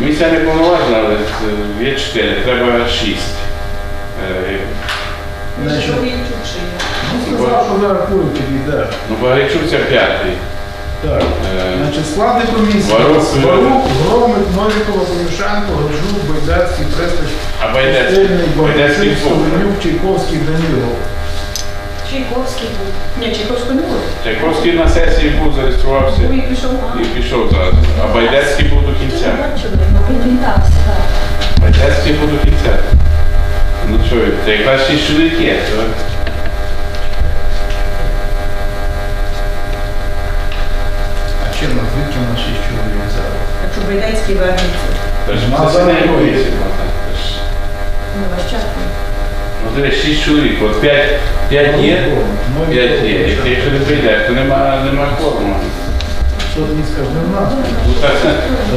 Комісія не повноважена, але є чотири, треба шість. Е, Значить, ну, сказав, що зараз куру підійде. Ну, Багайчуця п'ятий. Так. Е, Значить, склади комісії. Варук, Варук, Громик, Новікова, Конюшенко, Грижук, Байдацький, Престич, А Байдецький? Стильний, Байдецький Богачук, був. Солонюк, Чайковський, Данілов. Чайковський був. Ні, Чайковський не було. Чайковський на сесії був, зареєструвався Був і пішов. і пішов зараз. А Байдецький був до кінця. Він так. Байдецький був до кінця. Ну що, це якраз шість чоловік є. то А чим на звідки на 6 чоловік взяли? Якщо Байдецький вернеться, Це ж Ну, ну, так, це ж. ну ваш час. Ну, дивись, шість чоловік. От п'ять, п'ять є, п'ять є. Якщо якщо не прийде, то нема, нема кворуму. Що ти скажеш, не в нас?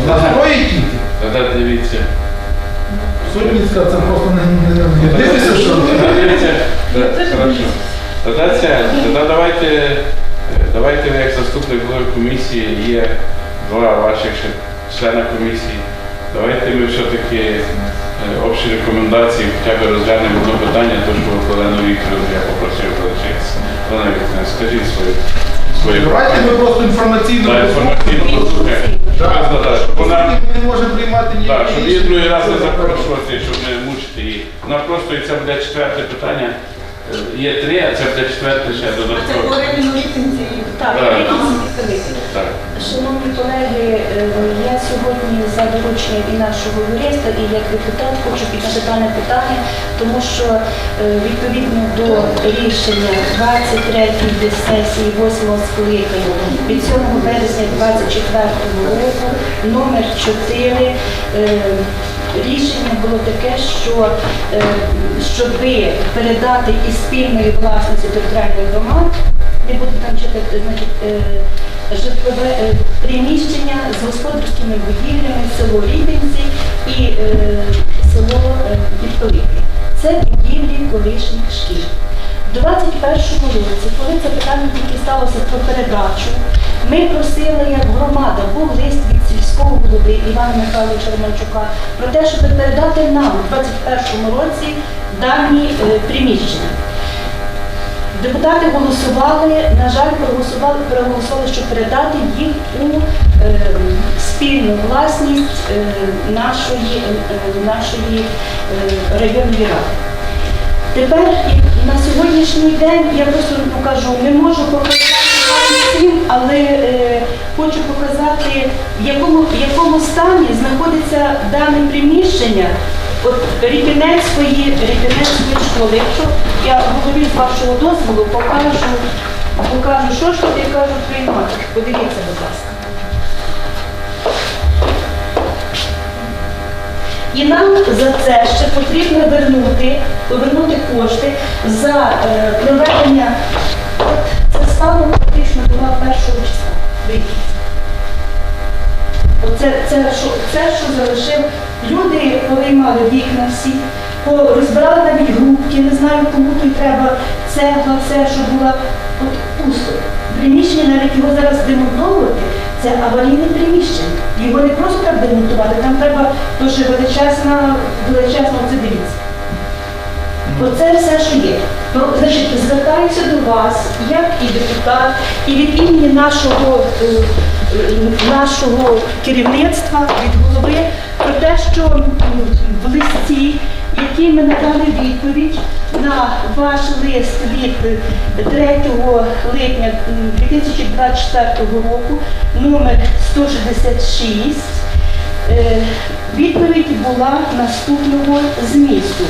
Ну, троє тільки. Тоді дивіться. Сотницька це просто не, не, не, не дивишся, що Тоді дивіться. Хорошо. Тоді це, тоді давайте, е, давайте ви як заступник голови комісії, є два ваших ще члена комісії. Давайте ми все-таки общі рекомендації хоча б розглянемо одне питання, то що Олену Вікторовну я попросив залишитися. Олена Вікторовна, скажіть свою Давайте ми просто інформаційно Да, інформаційно щоб вона не можемо приймати Так, щоб її другий раз не запрошувати, щоб не мучити її. Вона просто, і це буде четверте питання. Е, Є три, а це буде четверте ще А це додатково. говорили нові. Так, Так. Шановні колеги, е, я сьогодні за дорученням і нашого юриста, і як депутат хочу підняти дане питання, тому що е, відповідно до рішення 23-ї сесії 8 скликання від 7 березня 24 року номер 4 Рішення було таке, що е, щоб передати із спільної власності територіальних громад, не буду там читати, значить, е, житлове е, приміщення з господарськими будівлями, село Рібенці і е, село е, Це будівлі колишніх шкіл. У 21-му році, коли це питання тільки сталося про передачу, ми просили як громада, був лист від сільського голови Івана Михайловича Романчука про те, щоб передати нам у 21-му році дані е, приміщення. Депутати голосували, на жаль, проголосували, проголосували, щоб передати їх у е, спільну власність е, нашої, е, нашої е, районної ради. Тепер на сьогоднішній день я просто покажу, не можу показати всім, але е, хочу показати, в якому, в якому стані знаходиться дане приміщення от Ріпінецької, Ріпінецької школи. Якщо я голові з вашого дозволу покажу, покажу, що ж тут я кажу приймати. Подивіться, будь ласка. І нам за це ще потрібно вернути, повернути кошти за е, проведення. Це стало фактично була першого числа. Оце це, що, це, що залишив. Люди повиймали вікна всі, розбирали навіть групки, не знаю, кому тут треба цегла, все, що було от пусто. Приміщення, навіть його зараз демонтовувати, це аварійне приміщення. Його не просто так демонтувати, там треба дуже величезна, величезна оце дивіться. Оце все, що є. Ну, значить, звертаюся до вас, як і депутат, і від імені нашого, е, нашого керівництва, від голови, про те, що в листі, який ми надали відповідь на ваш лист від 3 липня м, 2024 року, номер 166, Е, Відповідь була наступного змісту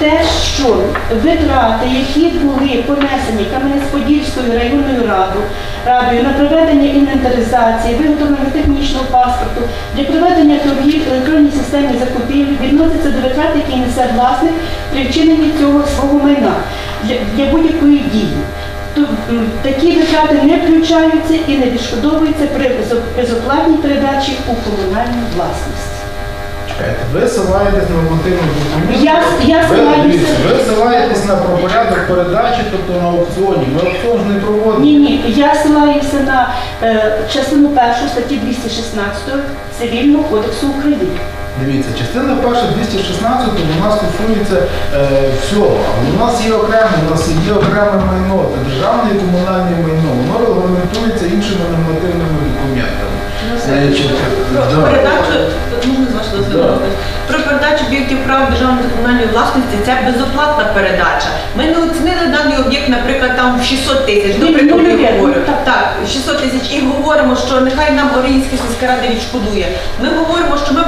те, що витрати, які були понесені Кам'янець-Подільською районною радою, на проведення інвентаризації, виготовлення технічного паспорту для проведення торгів електронній системі закупівлі відносяться до витрат, які несе власник при вчиненні цього свого майна для, будь-якої дії. Такі витрати не включаються і не відшкодовуються при безоплатній передачі у комунальну власність. Ви ссилаєтесь на нормативну документ. Я- я ви, дивіться, ви на про порядок передачі, тобто на аукціоні. Ми аукціон ж не проводимо. Ні, ні, я ссилаюся на е, частину першу статті 216 Цивільного кодексу України. Дивіться, частина перша 216 у нас стосується е, всього. У нас є окремо, у нас є окреме майно, це державне і комунальне майно. Воно регламентується іншими нормативними документами. Значить, Про да. передачу, можна дозволу? Про передачу об'єктів прав державної комунальної власності це безоплатна передача. Ми не оцінили даний об'єкт, наприклад, там в 600 тисяч. До прикладу, говорю. так. Так, 600 тисяч і говоримо, що нехай нам Оріїнська сільська рада відшкодує. Ми говоримо, що ми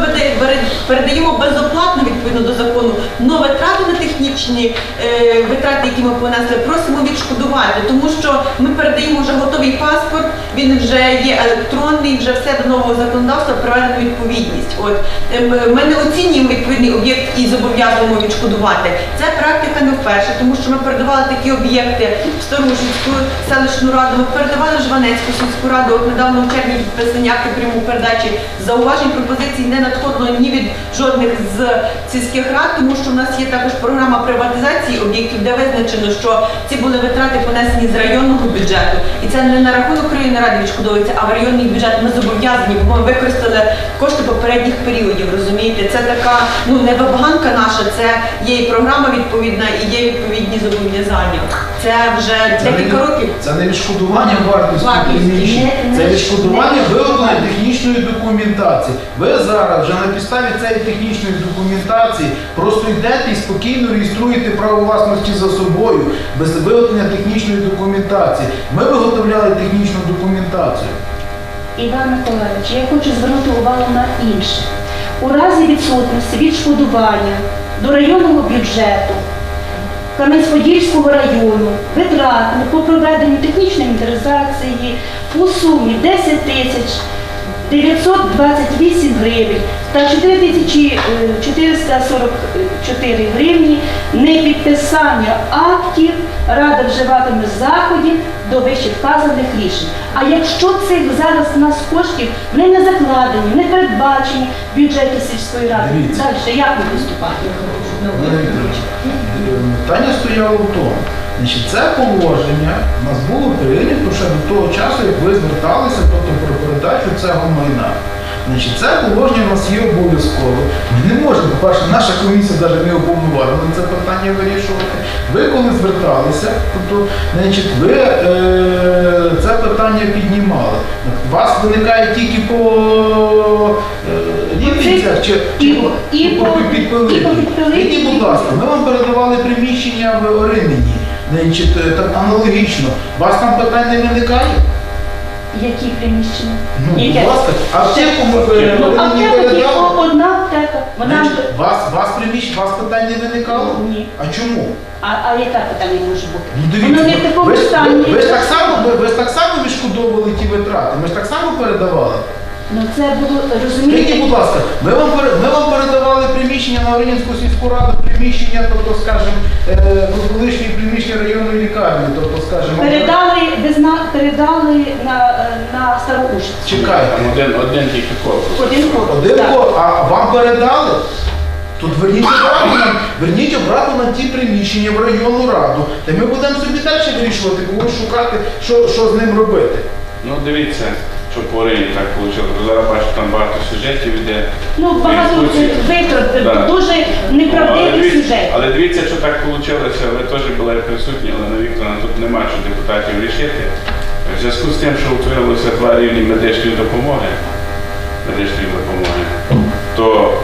передаємо безоплатно відповідно до закону, но витрати на технічні е, витрати, які ми понесли, просимо відшкодувати, тому що ми передаємо вже готовий паспорт, він вже є електронний, вже все до нового законодавства приведено відповідність. От ем, ми не оцінюємо відповідний об'єкт і зобов'язуємо відшкодувати. Це практика не вперше, тому що ми передавали такі об'єкти в Старушинську селищну раду, ми передавали Жванецьку сільську раду. От недавно в червні підписані акти пряму передачі зауважень пропозицій не надходило ні від жодних з сільських рад, тому що в нас є також програма приватизації об'єктів, де визначено, що ці були витрати понесені з районного бюджету, і це не на рахунок країни ради відшкодовується, а в районний бюджет ми зобов'язані, бо ми використали кошти попередніх періодів. Розумієте, це така ну не вабганка наша, це є і програма відповідна, і є відповідні зобов'язання. Це вже декілька не- років. Це не відшкодування вартості Вартості, не- це відшкодування не- виготовлення технічної документації. Ви зараз вже на підставі цієї технічної документації просто йдете і спокійно реєструєте право власності за собою без виготовлення технічної документації. Ми виготовляли технічну документацію. Іван Миколаївич, я хочу звернути увагу на інше. У разі відсутності відшкодування до районного бюджету Кам'янець-Подільського району витратами по проведенню технічної інвентаризації у сумі 10 тисяч 928 гривень та 4444 гривні непідписання актів Рада вживатиме заходів до вище вказаних рішень. А якщо цих зараз у нас коштів не не закладені, не передбачені в бюджеті сільської ради, Дивіться. далі як ми виступати? Питання стояло в тому. Значить, це положення у нас було прийнято ще до того часу, як ви зверталися тобто, про передачу цього майна. Значить, це положення у нас є обов'язкове. Ми не можемо, по-перше, наша комісія навіть не уповноважена це питання вирішувати. Ви коли зверталися, тобто, значить, ви е, це питання піднімали. У вас виникає тільки по е, Ліпінцях чи, чи І- по- і по, по- по Підпилині? і по Підпилині, Скажіть, будь ласка, ми вам передавали приміщення в Оринині. Значить, е, аналогічно. Вас там питань не виникає? Які приміщення? Ну, Яке? будь ласка, аптеку ми е, Ну, Оринині аптека тільки передали. одна аптека. Вона Значить, вас, вас приміщення, вас питань не виникало? Ні. А чому? А, а яке питання може бути? Ну дивіться, не в такому ви, ж- стані. ви, ви ж так само, ви, ви ж так само відшкодовували ті витрати. Ми ж так само передавали. Ну це було Скажіть, будь ласка, ми вам, пере- ми вам передавали приміщення на Оринську сільську раду, приміщення, тобто, скажімо, е, колишні приміщення районної лікарні, тобто, скажімо, Передали без на передали на, е, на Староушиць. чекайте. Там один, один тільки корпус. Один корпус. Один так. ко- а вам передали? Тут верніть обратно, нам- верніть обратно на ті приміщення в районну раду. Та ми будемо собі далі вирішувати, кого шукати, що, що з ним робити. Ну дивіться, що Рині так вийшло. Зараз бачу, там багато сюжетів іде. Ну багато витрат, Да. дуже але, неправдивий дивіться, сюжет. але дивіться, що так вийшло. Ви теж були присутні, але на Вікторовна тут немає що депутатів рішити. В зв'язку з тим, що утворилося два рівні медичної допомоги, медичної допомоги, то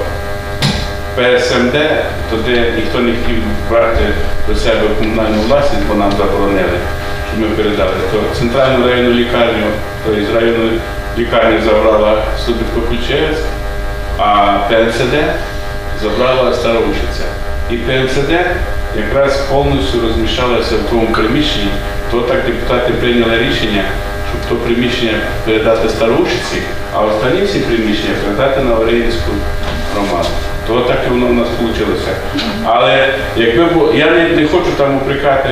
ПСМД, туди ніхто не хотів брати до себе комунальну власність, бо нам заборонили, ми передали. То центральну районну лікарню, тобто з районної лікарні забрала Слобідко Ключевець, а ПМСД забрала Староушиця. І ПМСД якраз повністю розміщалася в тому приміщенні, то так депутати прийняли рішення, щоб то приміщення передати Староушиці, а останні всі приміщення передати на Оріїнську громаду. То так і воно в нас вийшло. Але якби бу- я не, не хочу там упрекати,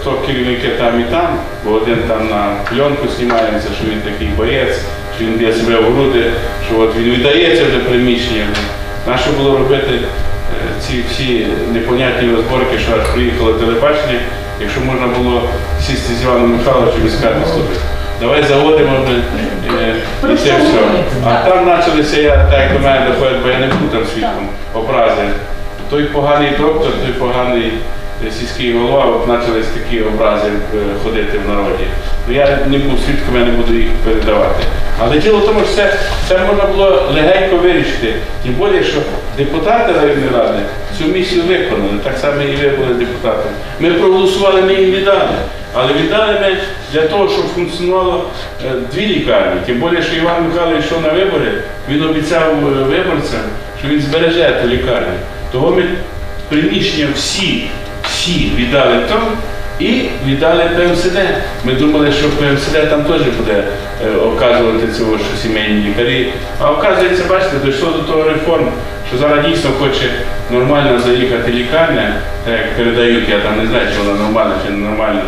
хто керівники там і там, бо один там на пленку знімається, що він такий боєць, що він б'є себе в груди, що от він віддається вже приміщення. Нащо було робити е, ці всі непонятні розборки, що аж приїхало телебачення, якщо можна було сісти з Іваном Михайловичем і сказати, слухай, давай заводимо е, і це все. А там почалися, я так як до мене доходить, бо я не був там свідком, образи. Той поганий доктор, той поганий е, сільський голова, от почались такі образи е, ходити в народі. Ну, Я не був свідком, я не буду їх передавати. Але діло в тому, що це, це можна було легенько вирішити. Тим більше, що депутати районної ради цю місію виконали, так само і ви були депутатами. Ми проголосували, ми їм віддали. Але віддали ми для того, щоб функціонувало е, дві лікарні. Тим більше, що Іван Михайлович йшов на вибори, він обіцяв е, виборцям, що він збереже ту лікарню. Того ми приміщення всі, всі віддали там і віддали ПМСД. Ми думали, що ПМСД там теж буде е, оказувати цього, що сімейні лікарі. А оказується, бачите, дійшло до того реформ, що зараз дійсно хоче нормально заїхати лікарня, так як передають, я там не знаю, чи вона нормальна чи не нормальна,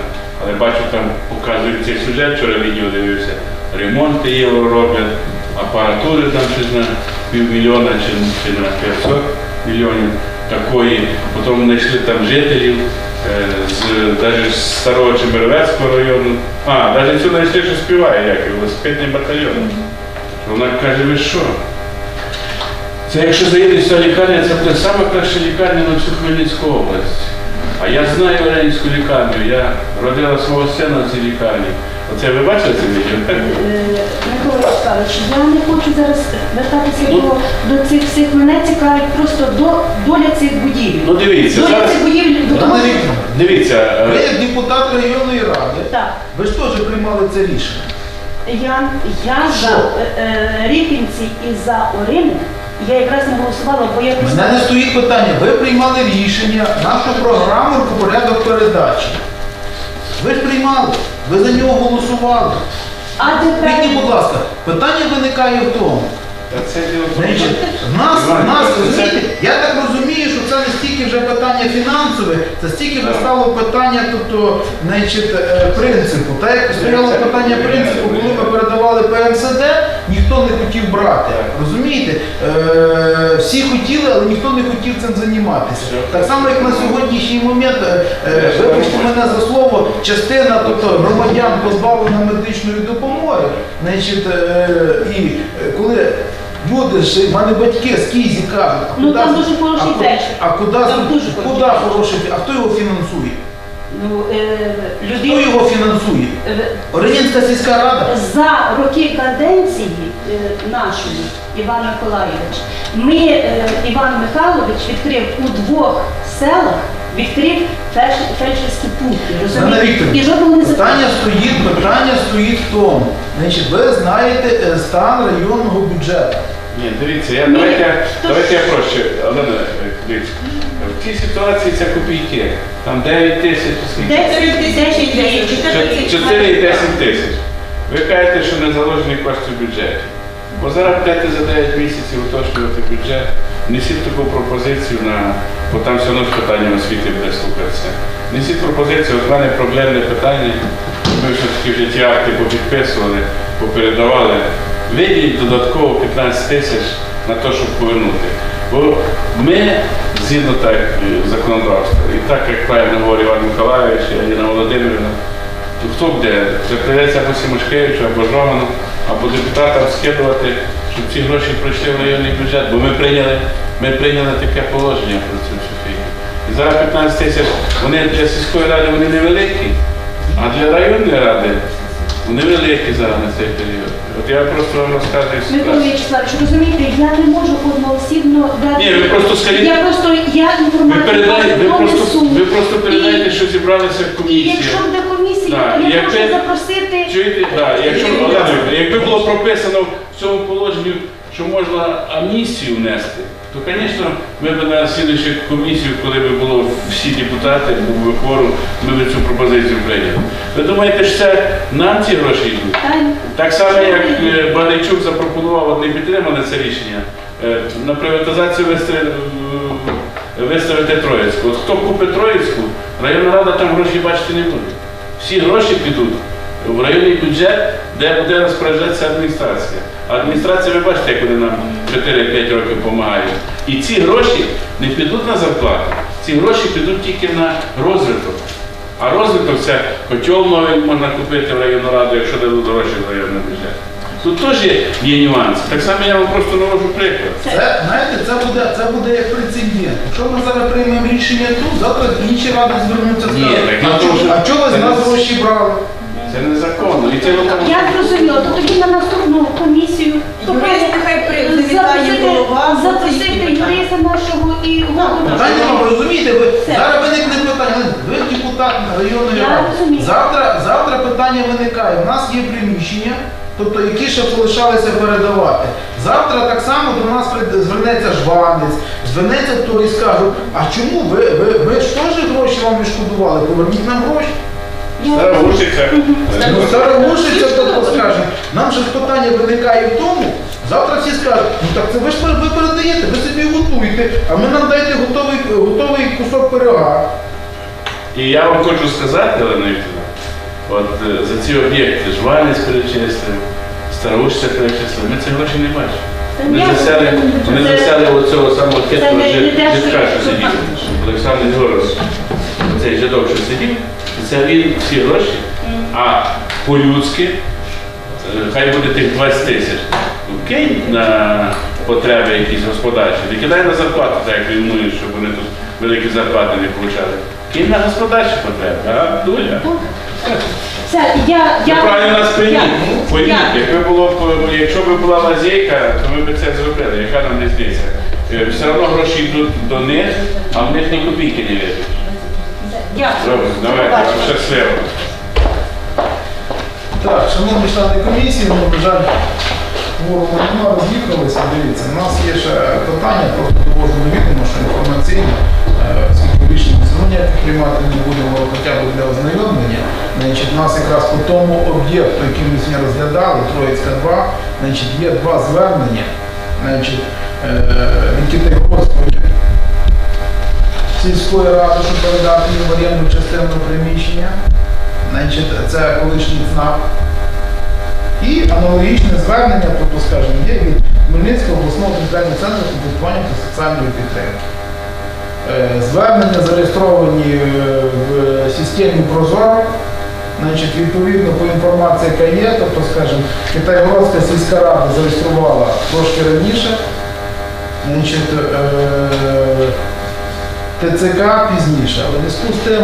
але бачу, там показують цей сюжет, вчора відео дивився, ремонти євро роблять, апаратури там щось на півмільйона чи на 500 мільйонів такої. Потім знайшли там жителів е, з навіть з старого Чемеровецького району. А, навіть цю знайшли, що співає, як і велосипедний батальйон. Вона каже, ви що? Це якщо заїде ця лікарня, це буде саме краща лікарня на всю Хмельницьку область. А я знаю Ленінську лікарню, я родила свого сина в цій лікарні. Оце ви бачили це відео? Е, Микола Вячеславович, я не хочу зараз вертатися Ну. до, до цих всіх. Мене цікавить просто до, доля цих будівель. Ну дивіться, доля зараз цих будівель до того, Ганна що- дивіться. ви е, як депутат районної ради, Так. ви ж теж приймали це рішення. Я, я за е, е, Ріпінці і за Орини, я якраз не голосувала, бо я У мене не стоїть питання. Ви приймали рішення, нашу програму про порядок передачі. Ви ж приймали, ви за нього голосували. А тепер будь ласка, питання виникає в тому. Значить, нас, нас, розумієте, я так розумію, що це не стільки вже питання фінансове, це стільки вже стало питання тобто, значить, е, принципу. Так як стояло питання принципу, коли ми передавали ПМСД, ніхто не хотів брати. Розумієте? Е, всі хотіли, але ніхто не хотів цим займатися. Так само, як на сьогоднішній момент, е, е, вибачте мене за слово, частина тобто, громадян позбавлена медичної допомоги. Значить, е, і е, коли люди ж, в мене батьки з Кізі кажуть, а Ну, куди, там дуже хороший а, ку- фельдшер. а куди, Там дуже куди хороший хороший, а хто його фінансує? Ну, е, Хто людина його фінансує? е, Оренівська сільська рада? за роки каденції е, нашої Іван Миколаївич, ми е, Іван Михайлович відкрив у двох селах. Відкрив фельдш- фельдшерські пункти, розумієте? Вікторівна, І жодного не Питання стоїть, питання стоїть в тому. Значить, ви знаєте е, стан районного бюджету. Ні, дивіться, я, Ні, давайте, я- то давайте я проще. Олена, е, дивіться. В цій ситуації це копійки. Там 9 тисяч, скільки? 10 тисяч і Чот- 4 і 10 тисяч. Ви кажете, що не заложені кошти в бюджеті. Бо зараз будете за 9 місяців уточнювати бюджет. Несіть таку пропозицію на, бо там все одно з питанням освіти буде слухатися. Несіть пропозицію, от в мене проблемне питання. Ми все таки вже ті акти попідписували, попередавали. Виділіть додатково 15 тисяч на те, щоб повернути. Бо ми, згідно так е, законодавства, і так, як правильно говорив Іван Миколаївич Аліна Володимирівна, то хто буде? Це прийдеться або Сімашкевичу, або Жовану, або депутатам скидувати, щоб ці гроші пройшли в районний бюджет. Бо ми прийняли, ми прийняли таке положення про цю фігню. І зараз 15 тисяч, вони для сільської ради вони невеликі, а для районної ради вони великі зараз на цей період. От я просто вам розказую Микола ситуацію. Вячеславович, розумієте, я не можу одноосібно дати. Ні, ви просто скажіть- Я просто я Ви інформацію передаєте, ви просто, ви просто передаєте, І- що зібралися І комісія. якщо Да, я як можу запросити. Чуєте, да, якщо Ні, ні, Олена. Вікторівна, якби було прописано в цьому положенні, що можна амністію внести, то, звісно, ми б на слідчу комісію, коли б було всі депутати, був би форум, ми б цю пропозицію прийняли. Ви думаєте, що це нам ці гроші йдуть? Та, Так само, як е, запропонував, от не підтримане це рішення, е, на приватизацію е, виставити Троїцьку. От хто купить Троїцьку, районна рада там гроші бачити не буде. Всі гроші підуть в районний бюджет, де буде розпоряджатися адміністрація. Адміністрація, ви бачите, як вони нам 4-5 років допомагають. І ці гроші не підуть на зарплату, ці гроші підуть тільки на розвиток. А розвиток це котел новий можна купити в районну раду, якщо дадуть гроші в районний бюджет. Тут теж є, є нюанси. Так само я вам просто навожу приклад. Це, знаєте, це буде, це буде як прецедент. Якщо ми зараз приймемо рішення тут, завтра інші ради звернуться Ні, так я а чого- а чого ви з нас гроші брали? Це незаконно. І це Я зрозуміла, то тоді на наступну комісію Юрист нехай при- завітає запросити- голова, запросити їхні юриста нашого і голову. Питання вам, розумієте, ви Все. зараз виникне питання. Ви депутат районної Я ради. розумію. Завтра, завтра питання виникає. У нас є приміщення, тобто які ще залишалися передавати. Завтра так само до нас прийде- звернеться жванець, звернеться хтось і скаже, а чому ви, ви, ви ж теж гроші вам відшкодували? Поверніть нам гроші. Я- Зараз рушиться. Ну, зараз муситься хто скаже. Нам же питання виникає в тому. Завтра всі скажуть, ну так це ви ж ви передаєте, ви собі готуєте, а ми нам дайте готовий, готовий кусок пирога. І я вам хочу сказати, Олена Вікторівна, от е, за ці об'єкти жвалець перечислив, старушця перечислив, ми ці гроші не бачимо. Я засяли, це- засяли оцього самого хитрого те, що сидів. Олександр Єгорович, цей жидок, що сидів, це він всі гроші, а по-людськи, е, хай буде тих 20 тисяч, кинь на потреби якісь господарчі, не кидай на зарплату, так як він думає, щоб вони тут великі зарплати не получали. Кинь на господарчі потреби, а дуля. Все, я, Це я, правильно прийняти. Якби було якщо б була лазейка, то ми б це зробили. Яка нам різниця? Е, Все одно гроші йдуть до них, а в них ні копійки не вірять. Дякую. Добре, давайте, вам щасливо. Так, шановні члени комісії, ну, на жаль, кворуму нема, роз'їхалися. Дивіться, у нас є ще питання, просто довожу до відомо, що інформаційно, е, оскільки рішення все одно ніяких приймати не будемо, хоча б для ознайомлення. Значить, у нас якраз по тому об'єкту, який ми сьогодні розглядали, Троїцька 2, значить, є два звернення значить, е, від Китайгорської сільської ради, щоб передати їм в оренду частину приміщення. Значить, це колишній ЦНАП. І аналогічне звернення, тобто, скажімо, є від Хмельницького обласного територіального центру комплектування та соціальної підтримки. Е, Звернення зареєстровані е, в системі Прозоро. Значить, відповідно по інформації, яка є, тобто, скажімо, Китайгородська сільська рада зареєструвала трошки раніше. Значить, е, ТЦК пізніше, але в зв'язку з тим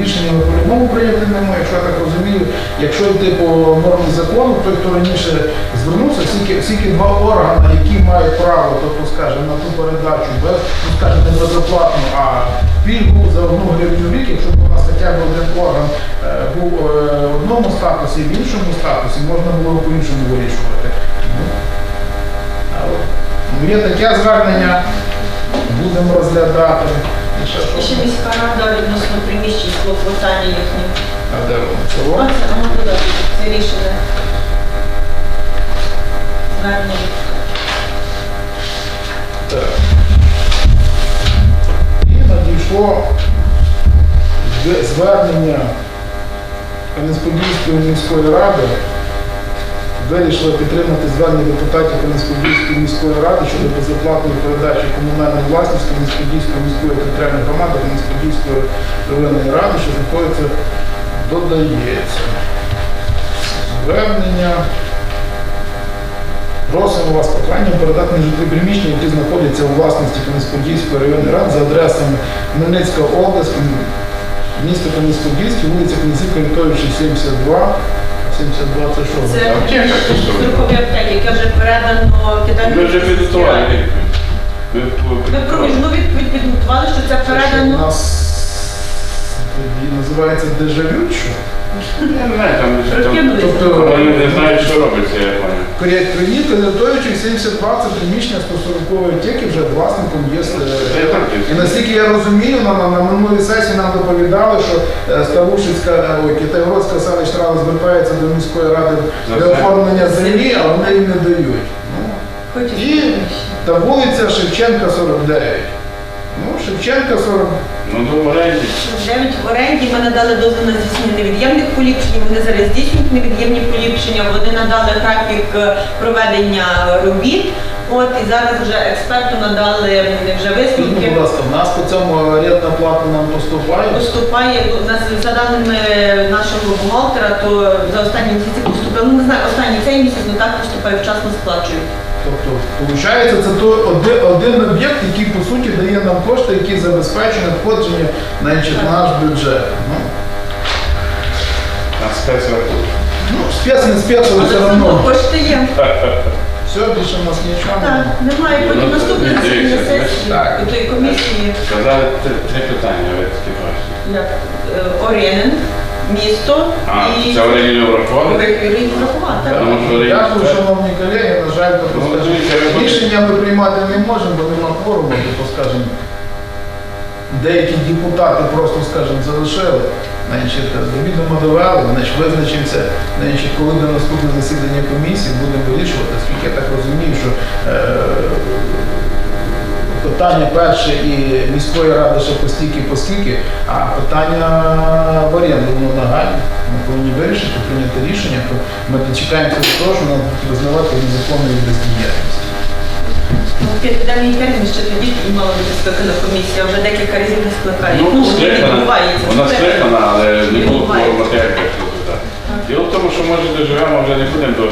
рішення ми по-любому прийняти не можемо, якщо я так розумію. Якщо йти по нормі закону, той, хто раніше звернувся, всі два органи, які мають право, тобто, скажімо, на ту передачу без, ну, скажімо, не безоплатно, а пільгу за одну гривню рік, якщо б у нас хоча б один орган е, був е, в одному статусі, в іншому статусі, можна було б по-іншому вирішувати. Ну, є таке звернення, будемо розглядати. Ще міська рада відносно приміщень клопотання їхніх. А де воно? А це воно туди, це рішення. Звернення від Так. І надійшло зве- звернення Кам'янець-Подільської міської ради. Вирішили підтримати звернення депутатів Кам'янець-Подільської міської ради щодо безоплатної передачі комунальної власності Кам'янець-Подільської міської територіальної громади Кам'янець-Подільської районної ради, що знаходиться, додається. Звернення. Просимо вас проханням передати житлові приміщення, які знаходяться у власності Кам'янець-Подільської районної ради за адресами Хмельницька область, місто Кам'янець-Подільське, вулиця Князівка Вітовича 72. 72 це Аптека, це строкові аптеки, яке вже передано Китаю. Ми вже підготували Ви проміжну відповідь підготували, що це передано. Тоді називається дежавю, що? Я не знаю, там там. Тобто- Вони не знають, що робиться, я пам'ятаю. Корять Кривіт, Конятовичів 72 це приміщення 140 аптеки, вже власником є. Е, так І наскільки я розумію, на, на, на минулій сесії нам доповідали, що е, Ставушицька, е, ой, Китайгородська селищна рада звертається до міської ради для оформлення землі, а вони їм не дають. Ну, І та вулиця Шевченка 49. Ну, Шевченка 40. Ну, ну, в оренді. 9 в оренді ми надали дозвіл на здійснення невід'ємних поліпшень, вони зараз здійснюють невід'ємні поліпшення, вони надали графік е, проведення робіт. От і зараз вже експерту надали вже Скажіть, будь ласка, в нас по цьому орендна плата нам поступає? Поступає у нас за даними нашого бухгалтера, то за останні місяці поступило. Ну не знаю, останній цей місяць, ну так поступає вчасно сплачують. Тобто, виходить, це той один, один об'єкт, який по суті дає нам кошти, які забезпечують надходження значить, наш бюджет. Ну, На спецрахунок. ну, спец не спец, але Але все одно кошти є. Все, більше в нас нічого Так, немає. немає. Потім Ну, засідання знаєш, сесії так. і тої комісії. Сказали три, три питання, ви такі бачите. як е, Оренин, місто А, і це оренді не враховано? врахувати. так. Тому що оренді- Дякую, шановні колеги. На жаль, то, Ну, дивіться, ви рішення ми приймати не можемо, бо нема кворуму, то, скажімо, деякі депутати просто, скажімо, залишили. Значить, до відома довели, значить, визначимося, значить, коли буде наступне засідання комісії, будемо вирішувати, оскільки я так розумію, що е, питання перше і міської ради ще постільки поскільки, а питання в оренду воно нагальне. Ми повинні вирішити, прийняти рішення, то ми дочекаємося до того, що нам визнавати незаконною бездіяльність. Ну, термін ще тоді мала бути скликана комісія, вже декілька разів не скликає. Ну, Ну, скликана. Вона скликана, але не було так. Діло в тому, що може доживемо, вже не будемо до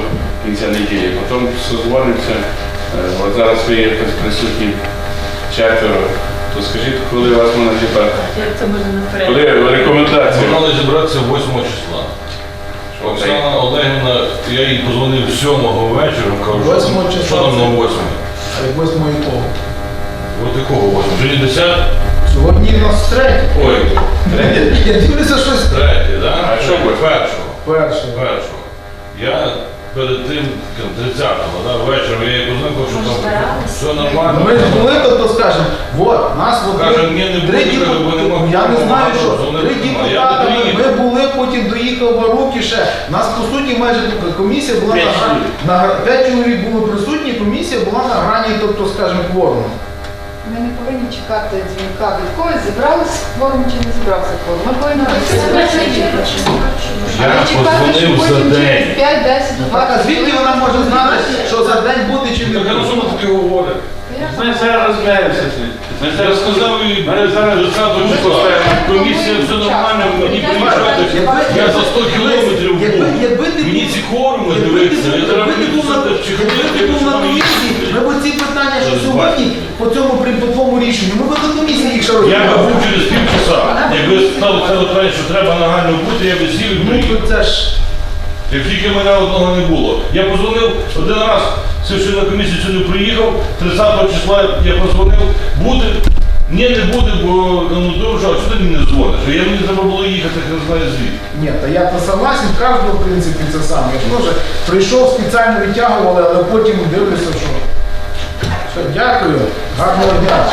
кінця неділі. Потім созвонимося. Е, От зараз ви є присутні четверо. То скажіть, коли вас можна зібрати? Як це можна наперед? Коли рекомендації? Ми мали зібратися 8 числа. Оксана Олегівна, я їй позвонив 7 вечора, кажу, що 8 там- числа що там на це? 8. А як восьмої того. От якого 8? Вже не 10? Сьогодні у нас третє. Ой, Я дивлюся щось третє, так? А що буде? Першого. перше. Першого. Я перед тим, 30-го, да, вечором я їй позвонив, що там все нормально. Ми ж були, тобто скажемо, от, нас от Каже, ні, не три буде, депу- бо не можу Я не знаю, що три нема. Я депутати, не ми, були, потім доїхав Варук і ще. Нас по суті майже комісія була на, гра- чоловік. на гра- п'ять чоловік були присутні, комісія була на грані, тобто, скажімо, кворуму. Ми не повинні чекати дзвінка від когось, зібралися кворум чи не зібрався кворум. Ми повинні Я позвонив за день. 5, 10, Так, а звідки вона може знати, що за день буде чи не що буде? ми таке говоримо? Ми зараз розберемося. Ми Я зараз 30 числа, комісія все нормально, мені. Я за 100 кілометрів був. Мені ці ти дивитися, я зараз якби ти був на- в якби ти був на комісії, ми б ці питання, що сьогодні по цьому при по рішенню, ми б на комісії їх ще Я би був через півчаса. Якби стало це що треба нагально бути, я би сів і Ну, приїхав. це ж Як тільки мене одного не було. Я позвонив один раз, все на комісію сьогодні приїхав, 30 числа я позвонив, буде. Ні, не буде, бо ну дуже, а чого ти мені не дзвониш? Я мені треба було їхати, я не знаю звідки. Ні, та я то согласен, в кожного, в принципі, це саме. Я теж прийшов, спеціально витягували, але потім дивлюся, що. Все, дякую, гарного дня.